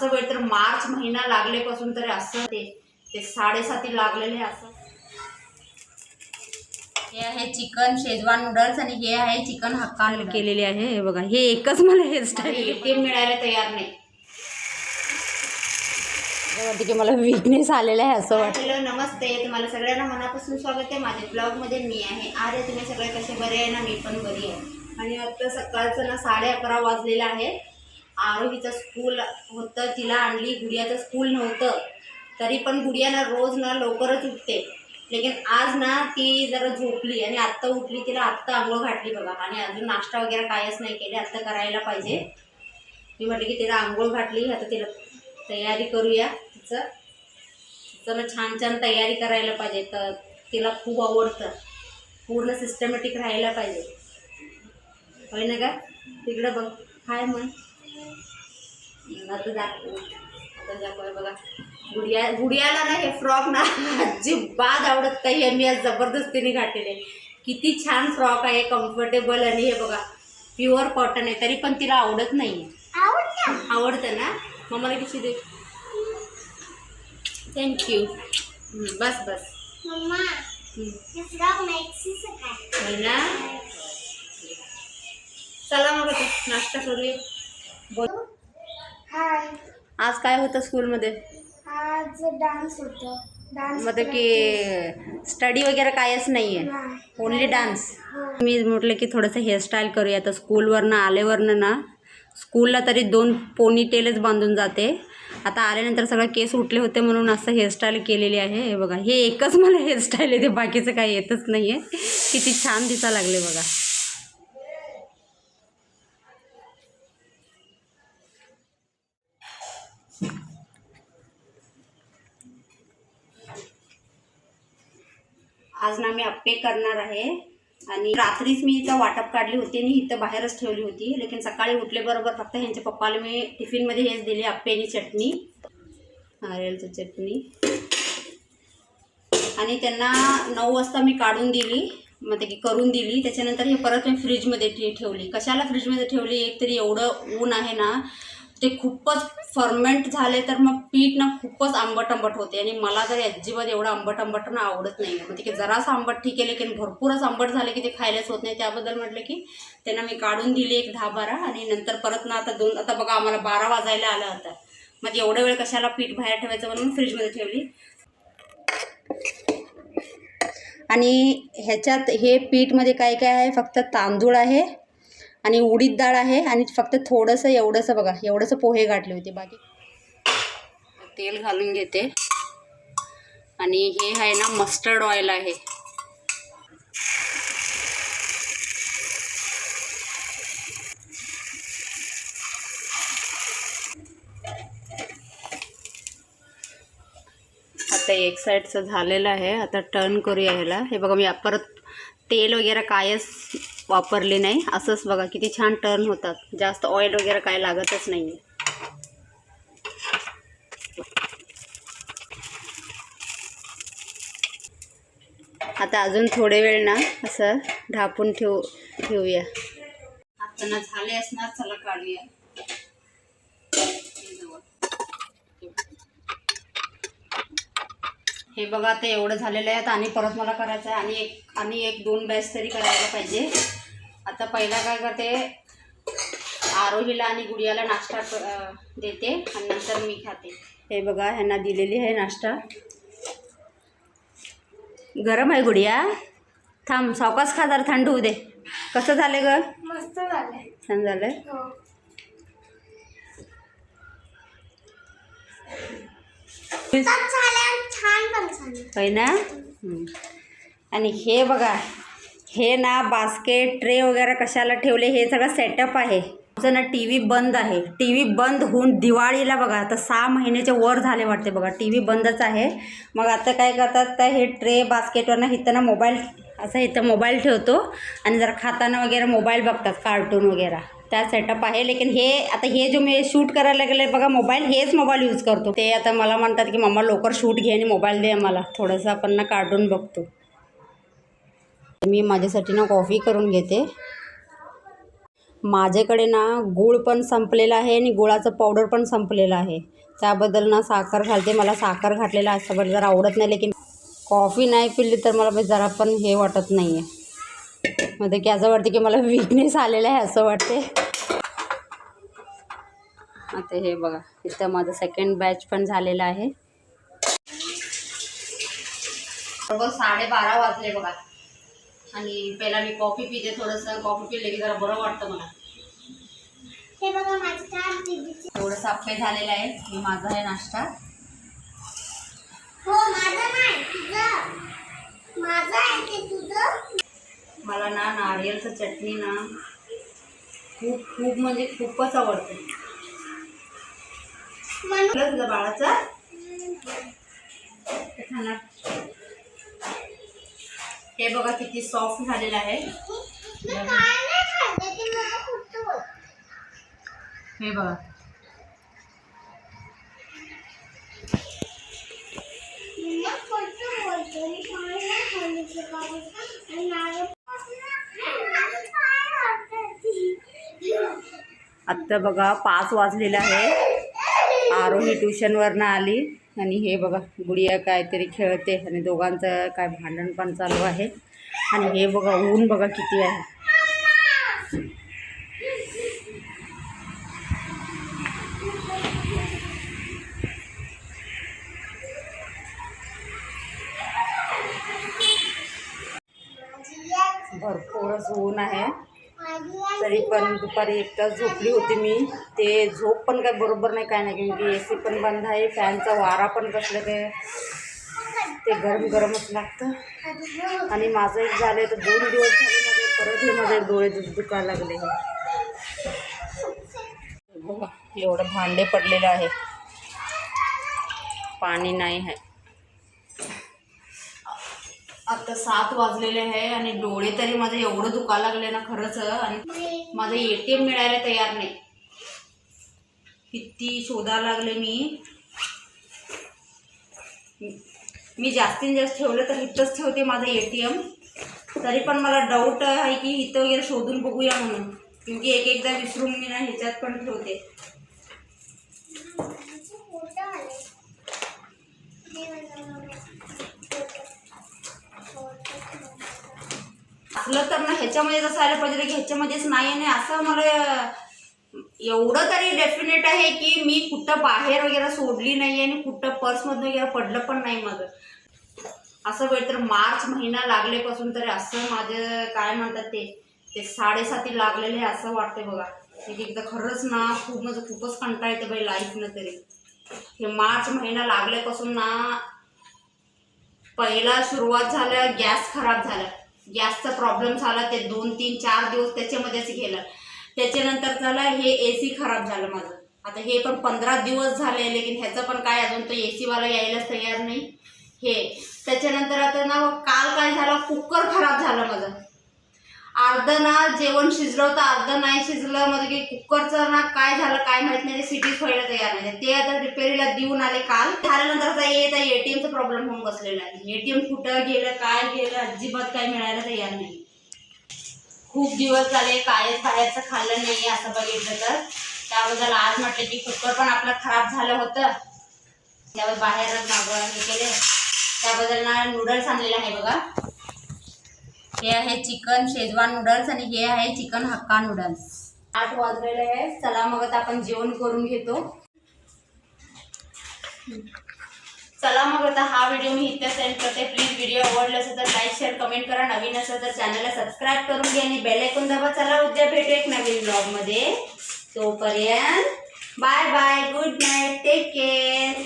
असं वेळ तर मार्च महिना लागलेपासून तरी असं ते ते साडेसाती लागलेले असं. हे आहे चिकन शेजवान नूडल्स आणि हे आहे चिकन हक्का केलेले आहे हे बघा हे एकच मला हेअरस्टाईल एटीएम मिळायला तयार नाही. वाटते की मला विकनेस आलेला आहे असं वाटतं. हॅलो नमस्ते. तुम्हाला सगळ्यांना मनापासून स्वागत आहे. माझ्या ब्लॉगमध्ये मी आहे. अरे तुम्ही सगळे कसे बरे आहे ना? मी पण बरी आहे. आणि आता सकाळचं ना साडे अकरा वाजलेलं आहे. आरोहीचं स्कूल होतं. तिला आणली. गुडियाचं स्कूल नव्हतं. तरी पण गुडिया ना रोज ना लवकरच उठते. लेकिन आज ना ती जरा झोपली आणि आत्ता उठली. तिला आत्ता आंघोळ घातली बघा. आणि अजून नाश्ता वगैरे कायच नाही केले. आत्ता करायला पाहिजे. मी म्हटलं की तिला आंघोळ घातली. आता तिला तयारी करूया तिचं. तिचं ना छान छान तयारी करायला पाहिजे. तर तिला खूप आवडतं. पूर्ण सिस्टमॅटिक राहायला पाहिजे. होय ना का तिकडं बघ. काय म्हण. आता दाखव आता बघा. गुडिया गुडियाला ना हे फ्रॉक ना अजिबात आवडत काही आहे मी आज जबरदस्तीने घातलेले. किती छान फ्रॉक आहे कम्फर्टेबल आणि हे बघा. प्युअर कॉटन आहे तरी पण तिला आवडत नाही. आवडतं. ना? मम्माला किती दे. थँक्यू बस बस. हे ना? चला मग नाश्ता करूया. बोल. हाय आज काय होतं स्कूलमध्ये? आज डान्स होतो. डान्स मतलब की स्टडी वगैरे कायच नाही. आहे ओनली डान्स मी म्हटलं की थोडंसं हेअरस्टाईल करूया. आता स्कूलवरनं आल्यावरनं ना स्कूलला तरी दोन पोनी टेलच बांधून जाते. आता आल्यानंतर सगळं केस उठले होते म्हणून असं हेअरस्टाईल केलेली आहे. हे बघा हे एकच मला हेअरस्टाईल येते. बाकीचं काही येतच नाही आहे किती छान दिसा लागले बघा. आज ना मी अप्पे करणार आहे. आणि रात्रीच मी इथं वाटप काढली होती आणि इथं बाहेरच ठेवली होती. लेकिन सकाळी उठल्याबरोबर फक्त ह्यांच्या पप्पाला मी टिफिनमध्ये हेच दिले अप्पेनी चटणी. नारळची चटणी. आणि त्यांना नऊ वाजता मी काढून दिली. मग ते करून दिली. त्याच्यानंतर हे परत मी फ्रीजमध्ये ठे ठेवली कशाला फ्रीजमध्ये ठेवली? एक तरी एवढं ऊन आहे ना. ते खूपच फर्मेंट झाले तर मग पीठ ना खूपच आंबट आंबट होते. आणि मला तरी अजिबात एवढं आंबट आंबट ना आवडत नाही म्हणजे की जरासं आंबट ठीक आहे लेकिन भरपूरच आंबट झाले की ते खायलाच होत नाही. त्याबद्दल म्हटलं की त्यांना मी काढून दिली एक दहा बारा आणि नंतर परत ना आता दोन आता बघा आम्हाला बारा वाजायला आलं होतं मग एवढ्या वेळ कशाला पीठ बाहेर ठेवायचं म्हणून फ्रीजमध्ये ठेवली. आणि ह्याच्यात हे पीठमध्ये काय काय आहे? फक्त तांदूळ आहे आणि उडीद डाळ आहे आणि फक्त थोडंसं एवढंसं बघा एवढंसं पोहे गाठले होते बाकी. तेल घालून घेते. आणि हे आहे ना मस्टर्ड ऑइल आहे. आता एक साईडचं झालेलं आहे. आता टर्न करूया ह्याला. हे बघा मी परत तेल वगैरे कायच वापरले नाही. असंच बघा किती छान टर्न होतात. जास्त ऑइल वगैरे काय लागतच नाही आता अजून थोडे वेळ ना असं ढापून ठेवू ठेवूया. आता ना झाले असणार चला काढूया. हे बघा आता एवढं झालेलं आहे. आता आणि परत मला करायचं आहे. आणि एक आणि एक दोन बॅच तरी करायला पाहिजे. आता पहिला काय करते आरोहीला आणि गुडियाला नाश्ता देते आणि नंतर मी खाते. हे बघा ह्यांना दिलेली आहे नाश्ता. गरम आहे गुडिया. थांब सावकाश खा जरा थंड होऊ दे. कसं झालं ग? मस्त झालं हो. छान झालं झालं होय ना. आणि हे बघा हे ना बास्केट ट्रे वगैरे कशाला ठेवले हे सगळं सेटअप आहे. आमचं ना टी व्ही बंद आहे. टी व्ही बंद होऊन दिवाळीला बघा आता सहा महिन्याचे वर झाले वाटते बघा. टी व्ही बंदच आहे. मग आता काय करतात तर हे ट्रे बास्केटवर ना इथं ना मोबाईल असं इथं मोबाईल ठेवतो. आणि जरा खाताना वगैरे मोबाईल बघतात कार्टून वगैरे. त्या सेटअप आहे. लेकिन हे आता हे जो मी शूट करायला गेले बघा मोबाईल हेच मोबाईल यूज करतो. ते आता मला म्हणतात की मम्मा लवकर शूट घे आणि मोबाईल दे मला थोडंसं आपण ना कार्टून बघतो. मी माझ्यासाठी ना कॉफी करून घेते. माझ्याकडे ना गूळ पण संपलेला आहे आणि गुळाचं पावडर पण संपलेलं आहे. त्याबद्दल ना साखर घालते. मला साखर घातलेला असं बरं जरा आवडत नाही लेकिन कॉफी नाही पिली तर मला जरा पण हे वाटत नाही आहे मध्ये म्हणजे की असं वाटते की मला विकनेस आलेला आहे असं वाटते. आता हे बघा इथं माझं सेकंड बॅच पण झालेलं आहे. साडेबारा वाजले बघा. आणि पहिला मी कॉफी पिते थोडंसं कॉफी पिले की जरा बरं वाटतं मला. हे बघा माझी चार दीदीची थोडं साफे झालेलं आहे. हे माझा आहे नाश्ता. हो माझं नाही तुझं. माझं आहे ते तुझं? मला ना नारिયેलचं चटणी ना खूप खूप म्हणजे खूपच आवडते. तुझ्या बाळाचं? खाणार. हे बघा किती सॉफ्ट झालेलं आहे. हे बघा? आत्ता बघा पाच वाजलेलं आहे. आरोही ट्युशनवरनं आली. आणि हे बघा गुडिया काहीतरी खेळते आणि दोघांचं काय भांडण पण चालू आहे. आणि हे बघा ऊन बघा किती आहे. भरपूरच ऊन आहे. तरी पण दुपारी एक तास झोपली होती मी. ते झोप पण काय बरोबर नाही काय नाही. कारण की ए सी पण बंद आहे फॅनचा वारा पण कसलं काय ते गरम गरमच लागतं. आणि माझं एक झालं तर दोन दिवस झाले माझे परत हे माझे डोळे दुख दुखायला लागले. बघा एवढं भांडे पडलेलं आहे. पाणी नाही आहे. आता सात वाजलेले आहे आणि डोळे तरी माझे एवढं दुखायला लागले ना खरंच. आणि माझं एटीएम मिळायला तयार नाही. किती शोधायला लागले मी. मी जास्तीत जास्त ठेवलं तर इथंच ठेवते माझं एटीएम तरी पण मला डाऊट आहे की इथं वगैरे शोधून बघूया म्हणून. क्योंकि एक एकदा विसरून मी ना ह्याच्यात पण ठेवते फोटो आले. हे बघा मम्मी. फोटो. असलं तर ना ह्याच्यामध्ये जसं आलं पाहिजे की ह्याच्यामध्येच नाही आणि असं मला एवढं तरी डेफिनेट आहे की मी कुठं बाहेर वगैरे सोडली नाही आणि कुठं पर्समधून वगैरे पडलं पण नाही मग असं वेळ तर मार्च महिना लागलेपासून तरी असं माझं काय म्हणतात ते ते साडेसाती लागलेले आहे असं वाटते बघा. एकदा खरंच ना खूप म्हणजे खूपच कंटाळ येते बाई लाईफनं तरी. हे मार्च महिना लागल्यापासून ना पहिला सुरुवात झाल्या गॅस खराब झाला. गॅसचा प्रॉब्लेम झाला ते दोन तीन चार दिवस त्याच्यामध्येच गेलं. त्याच्यानंतर झालं हे ए सी खराब झालं माझं. आता हे पण पंधरा दिवस झाले लेकिन ह्याचं पण काय अजून तो ए सीवाला यायलाच तयार नाही. हे त्याच्यानंतर आता ना काल काय झालं कुकर खराब झालं माझं. अर्ध ना जेवण शिजलं होतं अर्ध नाही शिजलं म्हणजे की कुकरचं ना काय झालं काय माहीत नाही सिटीज व्हायला तयार नाही. ते आता रिपेअरीला देऊन आले काल. झाल्यानंतर आता येत आहे एटीएमचा प्रॉब्लेम होऊन बसलेला आहे. एटीएम कुठं गेलं काय गेलं अजिबात काय मिळायला तयार नाही. खूप दिवस झाले कायच बाहेरचं खाल्लं नाही असं बघितलं तर. त्याबद्दल आज म्हटलं की कुकर पण आपलं खराब झालं होतं. त्यावर बाहेरच मागवून हे केले. त्याबद्दल ना नूडल्स आणलेले आहे बघा. हे आहे चिकन शेजवान नूडल्स आणि हे आहे चिकन हक्का नूडल्स आठ वाजलेले आहे. चला मग आता आपण जेवण करून घेतो. चला मग आता हा व्हिडिओ मी इथे सेंड करते. प्लीज व्हिडिओ आवडला असेल तर लाईक शेअर कमेंट करा. नवीन असेल तर चॅनलला सबस्क्राईब करून घ्या आणि बेल ऐकून दाबा. चला उद्या भेटू एक नवीन ब्लॉगमध्ये तोपर्यंत bye bye good night take care